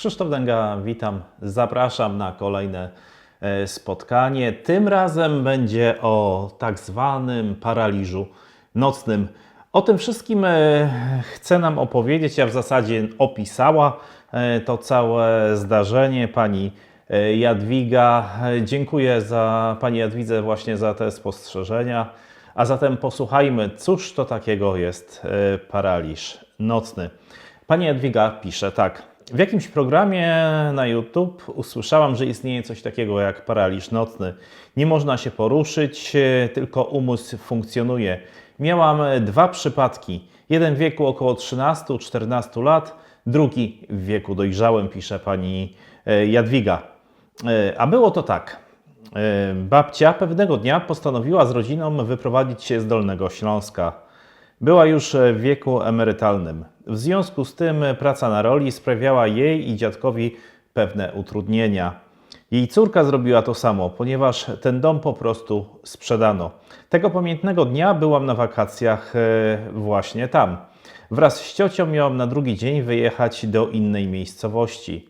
Krzysztof Dęga, witam, zapraszam na kolejne e, spotkanie. Tym razem będzie o tak zwanym paraliżu nocnym. O tym wszystkim e, chce nam opowiedzieć, a w zasadzie opisała e, to całe zdarzenie pani Jadwiga. Dziękuję za pani Jadwidze właśnie za te spostrzeżenia. A zatem posłuchajmy, cóż to takiego jest paraliż nocny. Pani Jadwiga pisze tak. W jakimś programie na YouTube usłyszałam, że istnieje coś takiego jak paraliż nocny. Nie można się poruszyć, tylko umysł funkcjonuje. Miałam dwa przypadki. Jeden w wieku około 13-14 lat, drugi w wieku dojrzałym, pisze pani e, Jadwiga. E, A było to tak. E, Babcia pewnego dnia postanowiła z rodziną wyprowadzić się z Dolnego Śląska. Była już w wieku emerytalnym. W związku z tym praca na roli sprawiała jej i dziadkowi pewne utrudnienia. Jej córka zrobiła to samo, ponieważ ten dom po prostu sprzedano. Tego pamiętnego dnia byłam na wakacjach e, właśnie tam. Wraz z ciocią miałam na drugi dzień wyjechać do innej miejscowości.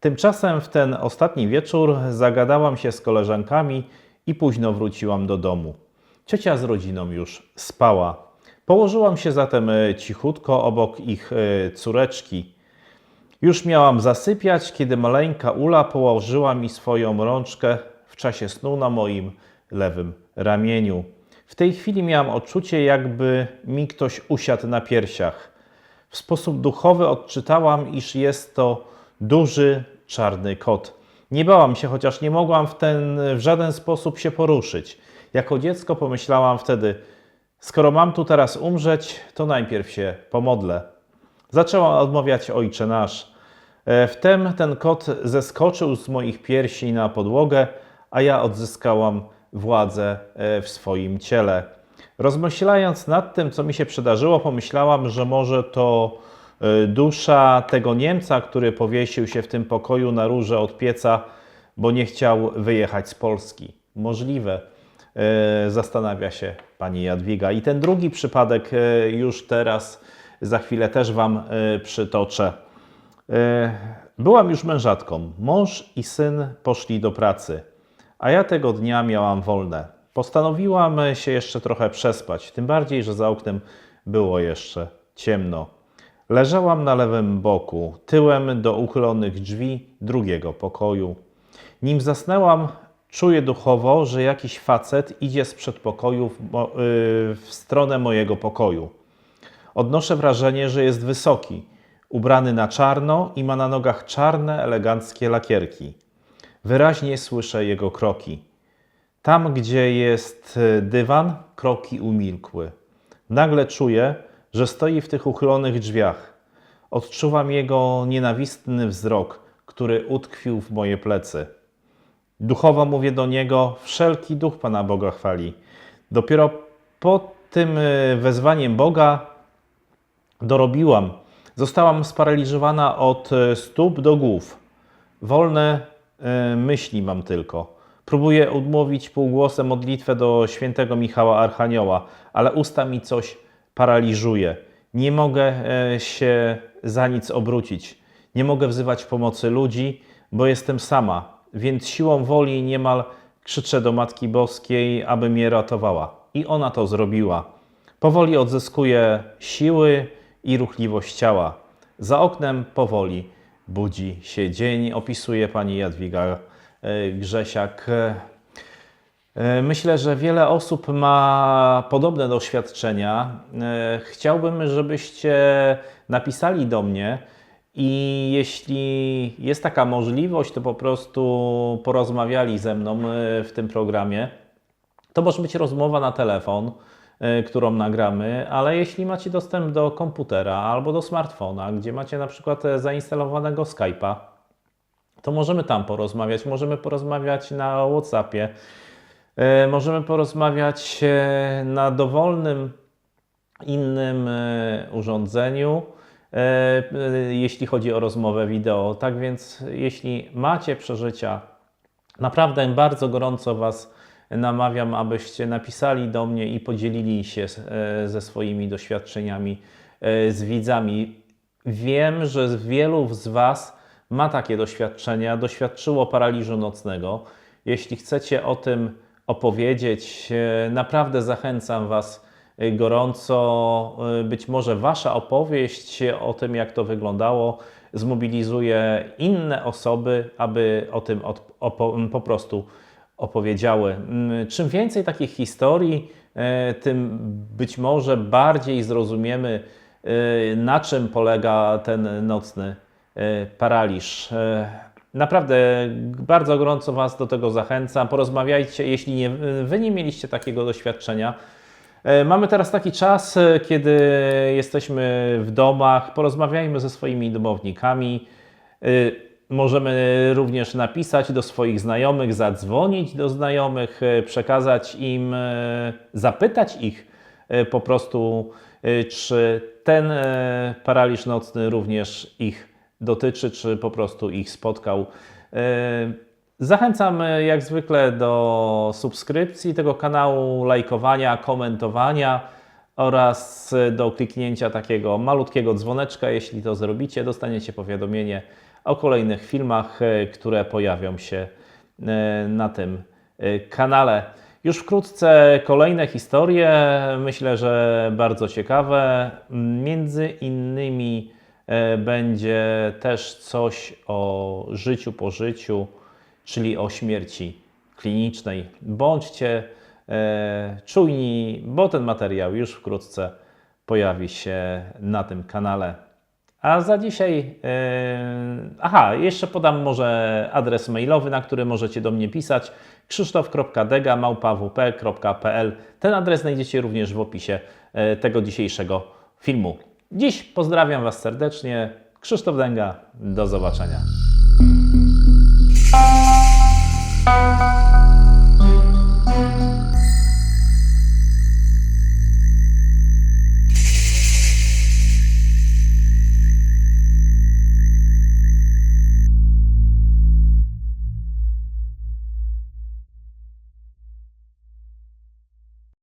Tymczasem w ten ostatni wieczór zagadałam się z koleżankami i późno wróciłam do domu. Ciocia z rodziną już spała. Położyłam się zatem e, cichutko obok ich e, córeczki. Już miałam zasypiać, kiedy maleńka Ula położyła mi swoją rączkę w czasie snu na moim lewym ramieniu. W tej chwili miałam odczucie, jakby mi ktoś usiadł na piersiach. W sposób duchowy odczytałam, iż jest to duży, czarny kot. Nie bałam się, chociaż nie mogłam w, ten, w żaden sposób się poruszyć. Jako dziecko pomyślałam wtedy, skoro mam tu teraz umrzeć, to najpierw się pomodlę. Zaczęłam odmawiać Ojcze Nasz. E, Wtem ten kot zeskoczył z moich piersi na podłogę, a ja odzyskałam władzę e, w swoim ciele. Rozmyślając nad tym, co mi się przydarzyło, pomyślałam, że może to e, dusza tego Niemca, który powiesił się w tym pokoju na rurze od pieca, bo nie chciał wyjechać z Polski. Możliwe, zastanawia się pani Jadwiga. I ten drugi przypadek e, już teraz, za chwilę też Wam e, przytoczę. E, Byłam już mężatką. Mąż i syn poszli do pracy, a ja tego dnia miałam wolne. Postanowiłam się jeszcze trochę przespać, tym bardziej, że za oknem było jeszcze ciemno. Leżałam na lewym boku, tyłem do uchylonych drzwi drugiego pokoju. Nim zasnęłam, czuję duchowo, że jakiś facet idzie z przedpokoju w, yy, w stronę mojego pokoju. Odnoszę wrażenie, że jest wysoki, ubrany na czarno i ma na nogach czarne, eleganckie lakierki. Wyraźnie słyszę jego kroki. Tam, gdzie jest e, dywan, kroki umilkły. Nagle czuję, że stoi w tych uchylonych drzwiach. Odczuwam jego nienawistny wzrok, który utkwił w moje plecy. Duchowo mówię do niego: Wszelki duch Pana Boga chwali. Dopiero po tym e, wezwaniem Boga dorobiłam. Zostałam sparaliżowana od e, stóp do głów. Wolne e, myśli mam tylko. Próbuję odmówić półgłosem modlitwę do świętego Michała Archanioła, ale usta mi coś paraliżuje. Nie mogę się za nic obrócić. Nie mogę wzywać pomocy ludzi, bo jestem sama, więc siłą woli niemal krzyczę do Matki Boskiej, aby mnie ratowała. I ona to zrobiła. Powoli odzyskuję siły i ruchliwość ciała. Za oknem powoli budzi się dzień, opisuje pani Jadwiga e, Grzesiak. E, Myślę, że wiele osób ma podobne doświadczenia. E, Chciałbym, żebyście napisali do mnie i jeśli jest taka możliwość, to po prostu porozmawiali ze mną e, w tym programie. To może być rozmowa na telefon, y, którą nagramy, ale jeśli macie dostęp do komputera albo do smartfona, gdzie macie na przykład e, zainstalowanego Skype'a, to możemy tam porozmawiać. Możemy porozmawiać na WhatsAppie, e, możemy porozmawiać e, na dowolnym innym e, urządzeniu, e, e, jeśli chodzi o rozmowę wideo. Tak więc, jeśli macie przeżycia, naprawdę bardzo gorąco Was namawiam, abyście napisali do mnie i podzielili się e, ze swoimi doświadczeniami e, z widzami. Wiem, że wielu z Was ma takie doświadczenia, doświadczyło paraliżu nocnego. Jeśli chcecie o tym opowiedzieć, e, naprawdę zachęcam Was e, gorąco. E, Być może Wasza opowieść o tym, jak to wyglądało, zmobilizuje inne osoby, aby o tym opo, po prostu opowiedziały. Mm, Czym więcej takich historii, e, tym być może bardziej zrozumiemy, na czym polega ten nocny paraliż. Naprawdę bardzo gorąco Was do tego zachęcam. Porozmawiajcie, jeśli nie, Wy nie mieliście takiego doświadczenia. E, Mamy teraz taki czas, e, kiedy jesteśmy w domach. Porozmawiajmy ze swoimi domownikami. E, Możemy również napisać do swoich znajomych, zadzwonić do znajomych, przekazać im, zapytać ich po prostu, czy ten paraliż nocny również ich dotyczy, czy po prostu ich spotkał. Zachęcam jak zwykle do subskrypcji tego kanału, lajkowania, komentowania oraz do kliknięcia takiego malutkiego dzwoneczka. Jeśli to zrobicie, dostaniecie powiadomienie o kolejnych filmach, e, które pojawią się e, na tym e, kanale. Już wkrótce kolejne historie, myślę, że bardzo ciekawe. Między innymi będzie też coś o życiu po życiu, czyli o śmierci klinicznej. Bądźcie e, czujni, bo ten materiał już wkrótce pojawi się na tym kanale. A za dzisiaj, e, aha, jeszcze podam może adres mailowy, na który możecie do mnie pisać krzysztof.dega.małpawp.pl Ten adres znajdziecie również w opisie e, tego dzisiejszego filmu. Dziś pozdrawiam Was serdecznie. Krzysztof Dęga, do zobaczenia. Música